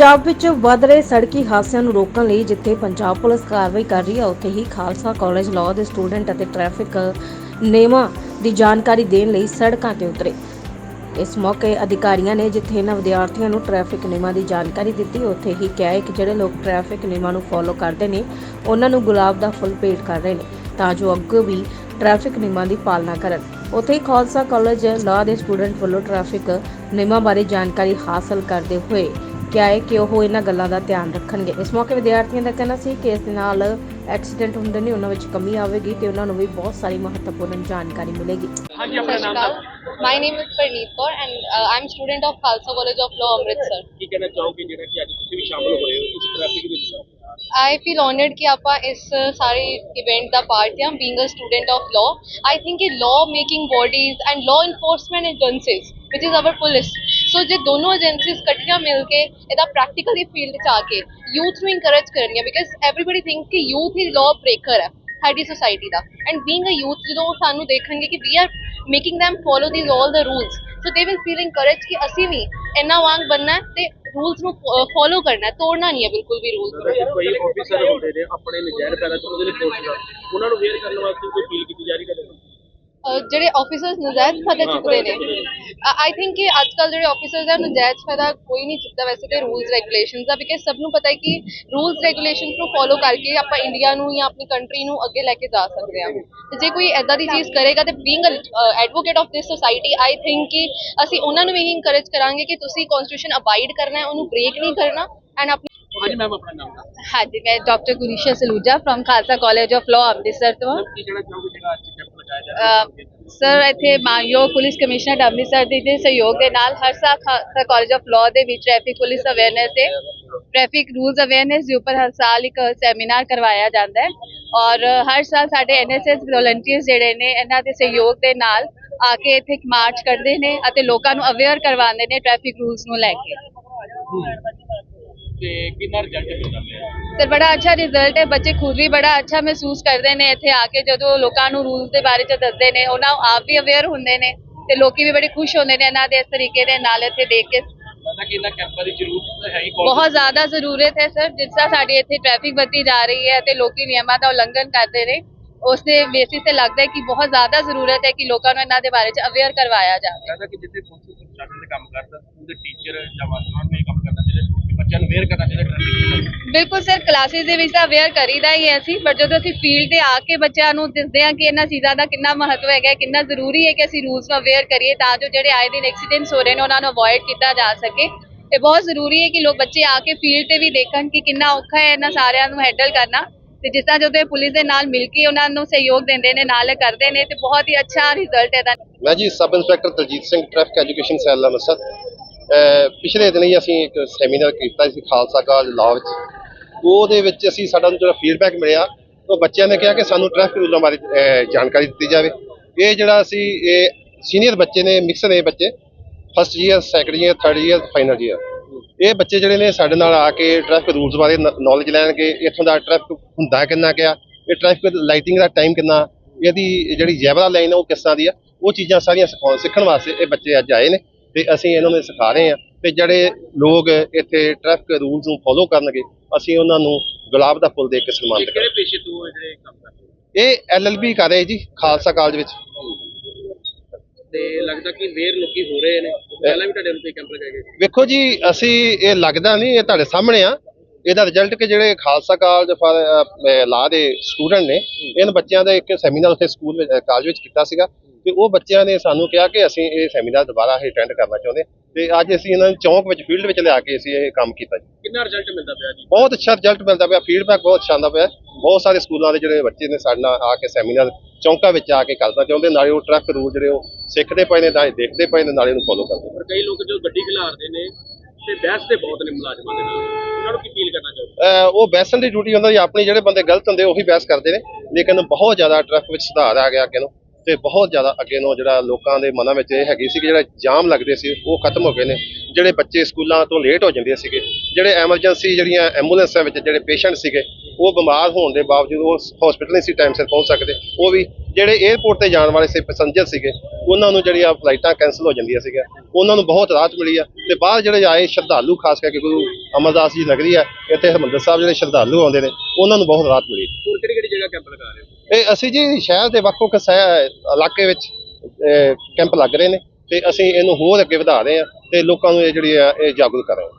ਪੰਜਾਬ ਵਿੱਚ ਵੱਧ ਰਹੇ ਸੜਕੀ ਹਾਦਸਿਆਂ ਨੂੰ ਰੋਕਣ ਲਈ ਜਿੱਥੇ ਪੰਜਾਬ ਪੁਲਿਸ ਕਾਰਵਾਈ ਕਰ ਰਹੀ ਹੈ ਉੱਥੇ ਹੀ ਖਾਲਸਾ ਕਾਲਜ ਲਾਅ ਦੇ ਸਟੂਡੈਂਟ ਅਤੇ ਟ੍ਰੈਫਿਕ ਨਿਯਮਾਂ ਦੀ ਜਾਣਕਾਰੀ ਦੇਣ ਲਈ ਸੜਕਾਂ ਤੇ ਉਤਰੇ। ਇਸ ਮੌਕੇ ਅਧਿਕਾਰੀਆਂ ਨੇ ਜਿੱਥੇ ਇਹਨਾਂ ਵਿਦਿਆਰਥੀਆਂ ਨੂੰ ਟ੍ਰੈਫਿਕ ਨਿਯਮਾਂ ਦੀ ਜਾਣਕਾਰੀ ਦਿੱਤੀ, ਉੱਥੇ ਹੀ ਕਿਹਾ ਹੈ ਕਿ ਜਿਹੜੇ ਲੋਕ ਟ੍ਰੈਫਿਕ ਨਿਯਮਾਂ ਨੂੰ ਫੋਲੋ ਕਰਦੇ ਨੇ, ਉਹਨਾਂ ਨੂੰ ਗੁਲਾਬ ਦਾ ਫੁੱਲ ਭੇਟ ਕਰ ਰਹੇ ਨੇ ਤਾਂ ਜੋ ਅੱਗੇ ਵੀ ਟ੍ਰੈਫਿਕ ਨਿਯਮਾਂ ਦੀ ਪਾਲਣਾ ਕਰਨ। ਉੱਥੇ ਹੀ ਖਾਲਸਾ ਕਾਲਜ ਲਾਅ ਦੇ ਸਟੂਡੈਂਟ ਵੱਲੋਂ ਟ੍ਰੈਫਿਕ ਨਿਯਮਾਂ ਬਾਰੇ ਜਾਣਕਾਰੀ ਹਾਸਲ ਕਰਦੇ ਹੋਏ ਕਿਹਾ ਹੈ ਕਿ ਉਹ ਇਹਨਾਂ ਗੱਲਾਂ ਦਾ ਧਿਆਨ ਰੱਖਣਗੇ ਇਸ ਮੌਕੇ ਵਿਦਿਆਰਥੀਆਂ ਦਾ ਕਹਿਣਾ ਸੀ ਕਿ ਇਸ ਦੇ ਨਾਲ ਐਕਸੀਡੈਂਟ ਹੁੰਦੇ ਨੇ ਉਹਨਾਂ ਵਿੱਚ ਕਮੀ ਆਵੇਗੀ ਤੇ ਉਹਨਾਂ ਨੂੰ ਵੀ ਬਹੁਤ ਸਾਰੀ ਮਹੱਤਵਪੂਰਨ ਜਾਣਕਾਰੀ ਮਿਲੇਗੀ ਹਾਂਜੀ ਆਪਣਾ ਨਾਮ ਦੱਸੋ My name is Parneet Kaur and uh, I'm student of Khalsa College of Law, Amritsar. ਕੀ ਕਹਿਣਾ ਚਾਹੋਗੇ ਜਿਹੜਾ ਕਿ ਅੱਜ ਤੁਸੀਂ ਵੀ ਸ਼ਾਮਲ ਹੋ ਰਹੇ ਹੋ ਇਸ ਟ੍ਰੈਫਿਕ ਵਿੱਚ I feel honored ਕਿ ਆਪਾਂ ਇਸ ਸਾਰੇ ਇਵੈਂਟ ਦਾ ਪਾਰਟ ਹਾਂ being a student of law. I think ਕਿ law making bodies and law enforcement agencies which is our police. So, ਜੇ ਦੋਨੋਂ ਏਜੰਸੀਜ਼ ਇਕੱਠੀਆਂ ਮਿਲ ਕੇ ਇਹਦਾ ਪ੍ਰੈਕਟੀਕਲੀ ਫੀਲਡ 'ਚ ਆ ਕੇ ਯੂਥ ਨੂੰ ਇਨਕਰੇਜ ਕਰਨੀਆਂ ਬਿਕਾਜ਼ ਐਵਰੀਬਾਡੀ ਥਿੰਕ ਕਿ ਯੂਥ ਹੀ ਲਾਅ ਬ੍ਰੇਕਰ ਹੈ ਸਾਡੀ ਸੋਸਾਇਟੀ ਦਾ। ਐਂਡ ਬੀਇੰਗ ਅ ਯੂਥ ਜਦੋਂ ਉਹ ਸਾਨੂੰ ਦੇਖਣਗੇ ਕਿ we are making them follow these all the rules, so they will feel encouraged ਕਿ ਅਸੀਂ ਵੀ ਇੰਨਾ ਵਾਂਗ ਬਣਨਾ ਤੇ ਰੂਲਸ ਨੂੰ ਫੋਲੋ ਕਰਨਾ ਤੋੜਨਾ ਨਹੀਂ ਹੈ ਬਿਲਕੁਲ ਵੀ ਰੂਲਸ ਮਤਲਬ ਕੋਈ ਆਫੀਸਰ ਹੁੰਦੇ ਨੇ, ਆਪਣੇ ਨਜਾਇਜ਼ ਪੈਦਾ ਤੋਂ ਉਹਦੇ ਲਈ ਪੁੱਛਦਾ, ਉਹਨਾਂ ਨੂੰ ਵੇਅਰ ਕਰਨ ਵਾਸਤੇ ਕੋਈ ਅਪੀਲ ਕੀਤੀ ਜਾ ਰਹੀ ਹੈ ਜਿਹੜੇ ਆਫੀਸਰਸ ਨਜਾਇਜ਼ ਫਾਇਦਾ ਚੁੱਕਦੇ ਨੇ। ਆਈ ਥਿੰਕ ਕਿ ਅੱਜ ਕੱਲ ਜਿਹੜੇ ਆਫੀਸਰਸ ਆ ਨਜਾਇਜ਼ ਫਾਇਦਾ ਕੋਈ ਨਹੀਂ ਚੁੱਕਦਾ ਵੈਸੇ ਤੇ ਰੂਲਸ ਰੈਗੂਲੇਸ਼ਨਸ ਦਾ ਬਿਕਾਜ਼ ਸਭ ਨੂੰ ਪਤਾ ਹੈ ਕਿ ਰੂਲਸ ਰੈਗੂਲੇਸ਼ਨਸ ਨੂੰ ਫੋਲੋ ਕਰਕੇ ਆਪਾਂ ਇੰਡੀਆ ਨੂੰ ਜਾਂ ਆਪਣੀ ਕੰਟਰੀ ਨੂੰ ਅੱਗੇ ਲੈ ਕੇ ਜਾ ਸਕਦੇ ਹਾਂ। ਤੇ ਜੇ ਕੋਈ ਐਦਾਂ ਦੀ ਚੀਜ਼ ਕਰੇਗਾ ਤੇ being advocate of this society I think ਕਿ ਅਸੀਂ ਉਹਨਾਂ ਨੂੰ ਵੀ ਇਨਕਰੇਜ ਕਰਾਂਗੇ ਕਿ ਤੁਸੀਂ ਕਨਸਟੀਟਿਊਸ਼ਨ ਅਬਾਈਡ ਕਰਨਾ ਹੈ ਉਹਨੂੰ ਬ੍ਰੇਕ ਨਹੀਂ ਕਰਨਾ ਐਂਡ ਆਪਣੀ ਹਾਂਜੀ ਮੈਮ ਆਪਣਾ ਨਾਮ ਦੱਸੋ। ਹਾਂਜੀ ਮੈਂ doctor Gunisha Saluja from Khalsa college of law Amritsar ਤੋਂ। ਮੈਮ ਕੀ ਕਹਿਣਾ ਚਾਹੋਗੇ ਜਿਹੜਾ ਅੱਜ ਸਰ, ਇੱਥੇ ਮਾਨਯੋਗ ਪੁਲਿਸ ਕਮਿਸ਼ਨਰ ਅੰਮ੍ਰਿਤਸਰ ਦੇ ਦੇ ਸਹਿਯੋਗ ਦੇ ਨਾਲ ਹਰ ਸਾਲ ਖਾਲਸਾ ਕਾਲਜ ਆਫ ਲਾਅ ਦੇ ਵਿੱਚ ਟ੍ਰੈਫਿਕ ਪੁਲਿਸ ਅਵੇਅਰਨੈਸ ਦੇ ਟ੍ਰੈਫਿਕ ਰੂਲਸ ਅਵੇਅਰਨੈਸ ਦੇ ਉੱਪਰ ਹਰ ਸਾਲ ਇੱਕ ਸੈਮੀਨਾਰ ਕਰਵਾਇਆ ਜਾਂਦਾ ਹੈ ਔਰ ਹਰ ਸਾਲ ਸਾਡੇ ਐਨਐਸਐਸ ਵੋਲੰਟੀਅਰਸ ਜਿਹੜੇ ਨੇ, ਇਹਨਾਂ ਦੇ ਸਹਿਯੋਗ ਦੇ ਨਾਲ ਆ ਕੇ ਇੱਥੇ ਇੱਕ ਮਾਰਚ ਕਰਦੇ ਨੇ ਅਤੇ ਲੋਕਾਂ ਨੂੰ ਅਵੇਅਰ ਕਰਵਾਉਂਦੇ ਨੇ ਟ੍ਰੈਫਿਕ ਰੂਲਸ ਨੂੰ ਲੈ ਕੇ। ਤੇ ਕਿੰਨਾ ਰਿਜ਼ਲਟ ਮਿਲਦਾ ਪਿਆ ਸਰ ਬੜਾ ਅੱਛਾ ਰਿਜ਼ਲਟ ਹੈ ਬੱਚੇ ਖੁਦ ਵੀ ਬੜਾ ਅੱਛਾ ਮਹਿਸੂਸ ਕਰਦੇ ਨੇ ਇੱਥੇ ਆ ਕੇ ਜਦੋਂ ਲੋਕਾਂ ਨੂੰ ਰੂਲਸ ਦੇ ਬਾਰੇ ਚ ਦੱਸਦੇ ਨੇ ਉਹਨਾਂ ਆਪ ਵੀ ਅਵੇਅਰ ਹੁੰਦੇ ਨੇ ਤੇ ਲੋਕੀ ਵੀ ਬੜੇ ਖੁਸ਼ ਹੁੰਦੇ ਨੇ ਇਹਨਾਂ ਦੇ ਇਸ ਤਰੀਕੇ ਦੇ ਨਾਲ ਇੱਥੇ ਦੇਖ ਕੇ। ਲੱਗਦਾ ਕਿ ਇਹਨਾਂ ਕੈਂਪਾਂ ਦੀ ਜ਼ਰੂਰਤ ਹੈ ਹੀ ਬਹੁਤ ਜ਼ਿਆਦਾ ਜ਼ਰੂਰਤ ਹੈ ਸਰ ਜਿਸ ਤਰ੍ਹਾਂ ਸਾਡੀ ਇੱਥੇ ਟ੍ਰੈਫਿਕ ਵੱਧਦੀ ਜਾ ਰਹੀ ਹੈ ਤੇ ਲੋਕੀ ਨਿਯਮਾਂ ਦਾ ਉਲੰਘਣ ਕਰਦੇ ਨੇ ਉਸ ਦੇ ਬੇਸਿਸ ਤੇ ਲੱਗਦਾ ਹੈ ਕਿ ਬਹੁਤ ਜ਼ਿਆਦਾ ਜ਼ਰੂਰਤ ਹੈ ਕਿ ਲੋਕਾਂ ਨੂੰ ਇਹਨਾਂ ਦੇ ਬਾਰੇ ਚ ਅਵੇਅਰ ਕਰਵਾਇਆ ਜਾਵੇ। ਲੱਗਦਾ ਕਿ ਜਿੱਥੇ ਪੁਲਿਸ ਪ੍ਰਸ਼ਾਸਨ ਦੇ ਕੰਮ ਕਰਦਾ ਸਕੂਲ ਦੇ ਟੀਚਰ ਜਾਂ ਮਾਸਟਰਾਂ ਨੂੰ ਇਹ ਕੰਮ ਕਰਨਾ ਚਾਹੀਦਾ ਕਿ ਬੱਚਿਆਂ ਨੂੰ ਵੇਅਰ ਕਰਨਾ ਚਾਹੀਦਾ ਟ੍ਰੈਫਿਕ ਬਿਲਕੁਲ ਸਰ ਕਲਾਸਿਸ ਦੇ ਵਿੱਚ ਤਾਂ ਅਵੇਅਰ ਕਰੀਦਾ ਹੀ ਹੈ ਅਸੀਂ ਪਰ ਜਦੋਂ ਅਸੀਂ ਫੀਲਡ ਤੇ ਆ ਕੇ ਬੱਚਿਆਂ ਨੂੰ ਦੱਸਦੇ ਹਾਂ ਕਿ ਇਹਨਾਂ ਚੀਜ਼ਾਂ ਦਾ ਕਿੰਨਾ ਮਹੱਤਵ ਹੈਗਾ ਹੈ, ਕਿੰਨਾ ਜ਼ਰੂਰੀ ਹੈ ਕਿ ਅਸੀਂ ਰੂਲਸ ਨੂੰ ਅਵੇਅਰ ਕਰੀਏ ਤਾਂ ਜੋ ਜਿਹੜੇ ਆਏ ਦਿਨ ਐਕਸੀਡੈਂਟਸ ਹੋ ਰਹੇ ਨੇ ਉਹਨਾਂ ਨੂੰ ਅਵੋਇਡ ਕੀਤਾ ਜਾ ਸਕੇ। ਇਹ ਬਹੁਤ ਜ਼ਰੂਰੀ ਹੈ ਕਿ ਲੋਕ ਬੱਚੇ ਆ ਕੇ ਫੀਲਡ ਤੇ ਵੀ ਦੇਖਣ ਕਿ ਕਿੰਨਾ ਔਖਾ ਹੈ ਇਹਨਾਂ ਸਾਰਿਆਂ ਨੂੰ ਹੈਂਡਲ ਕਰਨਾ। ਤੇ ਜਿਸ ਤਰ੍ਹਾਂ ਜਦੋਂ ਇਹ ਪੁਲਿਸ ਦੇ ਨਾਲ ਮਿਲ ਕੇ ਉਹਨਾਂ ਨੂੰ ਸਹਿਯੋਗ ਦਿੰਦੇ ਨੇ ਨਾਲ ਕਰਦੇ ਨੇ ਤੇ ਬਹੁਤ ਹੀ ਅੱਛਾ ਰਿਜ਼ਲਟ ਇਹਦਾ। ਮੈਂ ਜੀ sub inspector Daljit Singh traffic education cell Amritsar. ਪਿਛਲੇ ਦਿਨ ਹੀ ਅਸੀਂ ਇੱਕ ਸੈਮੀਨਾਰ ਕੀਤਾ ਸੀ ਖਾਲਸਾ ਕਾਲਜ ਲਾਅ ਵਿੱਚ ਉਹਦੇ ਵਿੱਚ ਅਸੀਂ ਸਾਡਾ ਜਿਹੜਾ ਫੀਡਬੈਕ ਮਿਲਿਆ, ਉਹ ਬੱਚਿਆਂ ਨੇ ਕਿਹਾ ਕਿ ਸਾਨੂੰ ਟ੍ਰੈਫਿਕ ਰੂਲਾਂ ਬਾਰੇ ਜਾਣਕਾਰੀ ਦਿੱਤੀ ਜਾਵੇ। ਇਹ ਜਿਹੜਾ ਅਸੀਂ, ਇਹ ਸੀਨੀਅਰ ਬੱਚੇ ਨੇ ਮਿਕਸ ਨੇ ਬੱਚੇ first year second year third year final year ਇਹ ਬੱਚੇ ਜਿਹੜੇ ਨੇ, ਸਾਡੇ ਨਾਲ ਆ ਕੇ ਟ੍ਰੈਫਿਕ ਰੂਲਸ ਬਾਰੇ ਨੌਲੇਜ ਲੈਣਗੇ, ਇੱਥੋਂ ਦਾ ਟ੍ਰੈਫਿਕ ਹੁੰਦਾ ਕਿੰਨਾ ਕਿਆ, ਇਹ ਟ੍ਰੈਫਿਕ ਲਾਈਟਿੰਗ ਦਾ ਟਾਈਮ ਕਿੰਨਾ, ਇਹਦੀ ਜਿਹੜੀ ਜੈਬਰਾ ਲਾਈਨ ਉਹ ਕਿਸ ਤਰ੍ਹਾਂ ਦੀ ਆ, ਉਹ ਚੀਜ਼ਾਂ ਸਾਰੀਆਂ ਸਿਖਾਉਣ, ਸਿੱਖਣ ਵਾਸਤੇ ਇਹ ਬੱਚੇ ਅੱਜ ਆਏ ਨੇ। ਤੇ ਅਸੀਂ ਇਹਨਾਂ ਨੂੰ ਸਿਖਾ ਰਹੇ ਹਾਂ ਤੇ ਜਿਹੜੇ ਲੋਕ ਇੱਥੇ ਟ੍ਰੈਫਿਕ ਰੂਲਸ ਨੂੰ ਫੋਲੋ ਕਰਨਗੇ ਅਸੀਂ ਉਹਨਾਂ ਨੂੰ ਗੁਲਾਬ ਦਾ ਫੁੱਲ ਦੇ ਕੇ ਸਨਮਾਨਿਤ ਕਿਹੜੇ ਕਰਾਂਗੇ। ਪੇਸ਼ੇ ਤੋਂ ਇਹ ਜਿਹੜੇ ਕੰਮ ਕਰਦੇ ਇਹ ਐਲਐਲਬੀ ਕਰ ਰਹੇ ਜੀ ਖਾਲਸਾ ਕਾਲਜ ਵਿੱਚ। ਤੇ ਲੱਗਦਾ ਕਿ ਵੇਅਰ ਲੋਕੀ ਹੋ ਰਹੇ ਨੇ। ਪਹਿਲਾਂ ਵੀ ਤੁਹਾਡੇ ਨੂੰ ਕੋਈ ਕੈਂਪ ਲਗਾਏ ਗਏ ਵੇਖੋ ਜੀ ਅਸੀਂ ਇਹ ਲੱਗਦਾ ਨਹੀਂ ਇਹ ਤੁਹਾਡੇ ਸਾਹਮਣੇ ਆ। ਇਹਦਾ ਰਿਜ਼ਲਟ ਕਿ ਜਿਹੜੇ ਖਾਲਸਾ ਕਾਲਜ ਫਾਰ ਲਾ ਦੇ ਸਟੂਡੈਂਟ ਨੇ ਇਹਨਾਂ ਬੱਚਿਆਂ ਦਾ ਇੱਕ ਸੈਮੀਨਾਰ ਉੱਥੇ ਸਕੂਲ ਵਿੱਚ ਕਾਲਜ ਵਿੱਚ ਕੀਤਾ ਸੀਗਾ। ਤੇ ਉਹ ਬੱਚਿਆਂ ਨੇ ਸਾਨੂੰ ਕਿਹਾ ਕਿ ਅਸੀਂ ਇਹ ਸੈਮੀਨਾਰ ਦੁਬਾਰਾ ਅਟੈਂਡ ਕਰਨਾ ਚਾਹੁੰਦੇ ਤੇ ਅੱਜ ਅਸੀਂ ਇਹਨਾਂ ਨੂੰ ਚੌਂਕ ਵਿੱਚ ਫੀਲਡ ਵਿੱਚ ਲਿਆ ਕੇ ਅਸੀਂ ਇਹ ਕੰਮ ਕੀਤਾ ਜੀ। ਕਿੰਨਾ ਰਿਜ਼ਲਟ ਮਿਲਦਾ ਪਿਆ ਜੀ? ਬਹੁਤ ਅੱਛਾ ਰਿਜ਼ਲਟ ਮਿਲਦਾ ਪਿਆ ਫੀਡਬੈਕ ਬਹੁਤ ਅੱਛਾ ਆਉਂਦਾ ਪਿਆ। ਬਹੁਤ ਸਾਰੇ ਸਕੂਲਾਂ ਦੇ ਜਿਹੜੇ ਬੱਚੇ ਨੇ ਸਾਡੇ ਨਾਲ ਆ ਕੇ ਸੈਮੀਨਾਰ ਚੌਂਕਾਂ ਵਿੱਚ ਆ ਕੇ ਕਰਨਾ ਚਾਹੁੰਦੇ ਨਾਲੇ ਉਹ ਟਰੱਕ ਰੂਲ ਜਿਹੜੇ ਉਹ ਸਿੱਖਦੇ ਪਏ ਨੇ ਨਾਲੇ ਦੇਖਦੇ ਪਏ ਨੇ ਨਾਲੇ ਉਹਨੂੰ ਫੋਲੋ ਕਰਦੇ ਪਰ ਕਈ ਲੋਕ ਜੋ ਗੱਡੀ ਖਿਲਾਰਦੇ ਨੇ ਤੇ ਬਹਿਸ ਤੇ ਬਹੁਤ ਨੇ ਮੁਲਾਜ਼ਮਾਂ ਦੇ ਨਾਲ। ਉਹਨਾਂ ਨੂੰ ਕੀ ਕਰਨਾ ਅਹ ਉਹ ਬਹਿਸਣ ਦੀ ਡਿਊਟੀ ਉਹਨਾਂ ਦੀ ਆਪਣੀ ਜਿਹੜੇ ਬੰਦੇ ਗਲਤ ਹੁੰਦੇ ਉਹੀ ਬਹਿਸ ਕਰਦੇ ਨੇ। ਲੇਕਿਨ ਬਹੁਤ ਜ਼ਿਆਦਾ ਟ੍ਰੈਫਿਕ ਵਿੱਚ ਸੁਧਾਰ ਆ ਗਿਆ ਅੱਗੇ ਨੂੰ। ਤੇ ਬਹੁਤ ਜ਼ਿਆਦਾ ਅੱਗੇ ਨੂੰ ਜਿਹੜਾ ਲੋਕਾਂ ਦੇ ਮਨਾਂ ਵਿੱਚ ਇਹ ਹੈਗੀ ਸੀ ਕਿ ਜਿਹੜਾ ਜਾਮ ਲੱਗਦੇ ਸੀ, ਉਹ ਖਤਮ ਹੋ ਗਏ ਨੇ। ਜਿਹੜੇ ਬੱਚੇ ਸਕੂਲਾਂ ਤੋਂ ਲੇਟ ਹੋ ਜਾਂਦੇ ਸੀਗੇ, ਜਿਹੜੇ ਐਮਰਜੈਂਸੀ ਜਿਹੜੀਆਂ ਐਂਬੂਲੈਂਸਾਂ ਵਿੱਚ ਜਿਹੜੇ ਪੇਸ਼ੈਂਟ ਸੀਗੇ, ਉਹ ਬਿਮਾਰ ਹੋਣ ਦੇ ਬਾਵਜੂਦ ਉਹ ਹਸਪੀਟਲ ਨਹੀਂ ਸੀ ਟਾਈਮ ਸਿਰ ਪਹੁੰਚ ਸਕਦੇ, ਉਹ ਵੀ ਜਿਹੜੇ 에ਅਰਪੋਰਟ ਤੇ ਜਾਣ ਵਾਲੇ ਸੀ ਪੈਸੰਜਰ ਸੀਗੇ ਉਹਨਾਂ ਨੂੰ ਜਿਹੜੀਆਂ ਫਲਾਈਟਾਂ ਕੈਂਸਲ ਹੋ ਜਾਂਦੀਆਂ ਸੀਗੀਆਂ। ਉਹਨਾਂ ਨੂੰ ਬਹੁਤ ਰਾਹਤ ਮਿਲੀ ਆ। ਤੇ ਬਾਹਰ ਜਿਹੜੇ ਆਏ ਸ਼ਰਧਾਲੂ ਖਾਸ ਕਰਕੇ ਗੁਰੂ ਅਮਰਦਾਸ ਜੀ ਨਗਰੀ ਆ ਇੱਥੇ ਹਰਿਮੰਦਰ ਸਾਹਿਬ ਜਿਹੜੇ ਸ਼ਰਧਾਲੂ ਆਉਂਦੇ ਨੇ ਉਹਨਾਂ ਨੂੰ ਬਹੁਤ ਰਾਹਤ ਮਿਲੀ। ਹੋਰ ਕਿਹੜੀ ਕਿਹੜੀ ਜਗ੍ਹਾ ਕੈਂਪ ਲਗਾ ਰਹੇ ਹੋ? ਇਹ ਅਸੀਂ ਜੀ ਸ਼ਹਿਰ ਦੇ ਵੱਖ ਵੱਖ ਸਹਿ ਇਲਾਕੇ ਵਿੱਚ ਕੈਂਪ ਲੱਗ ਰਹੇ ਨੇ। ਤੇ ਅਸੀਂ ਇਹਨੂੰ ਹੋਰ ਅੱਗੇ ਵਧਾ ਰਹੇ ਹਾਂ ਤੇ ਲੋਕਾਂ ਨੂੰ ਇਹ ਜਿਹੜੀ ਆ ਇਹ ਜਾਗਰੂਕ ਕਰ ਰਹੇ ਹਾਂ।